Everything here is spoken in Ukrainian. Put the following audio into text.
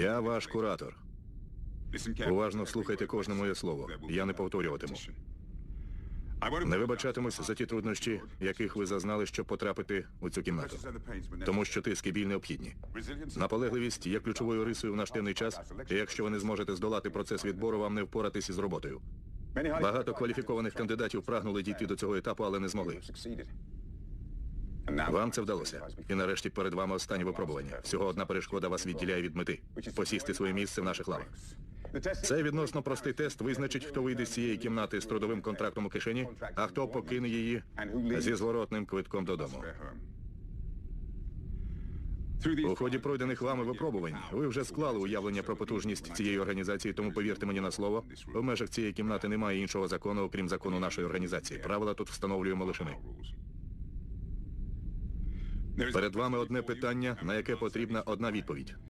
Я ваш куратор. Уважно слухайте кожне моє слово. Я не повторюватиму. Не вибачатимусь за ті труднощі, яких ви зазнали, щоб потрапити у цю кімнату. Тому що тиск і біль необхідні. Наполегливість є ключовою рисою в наш темний час, і якщо ви не зможете здолати процес відбору, вам не впоратись із роботою. Багато кваліфікованих кандидатів прагнули дійти до цього етапу, але не змогли. Вам це вдалося. І нарешті перед вами останнє випробування. Всього одна перешкода вас відділяє від мети. Посісти своє місце в наших лавах. Цей відносно простий тест визначить, хто вийде з цієї кімнати з трудовим контрактом у кишені, а хто покине її зі зворотним квитком додому. У ході пройдених вами випробувань ви вже склали уявлення про потужність цієї організації, тому повірте мені на слово, в межах цієї кімнати немає іншого закону, окрім закону нашої організації. Правила тут встановлюємо лише ми. Перед вами одне питання, на яке потрібна одна відповідь.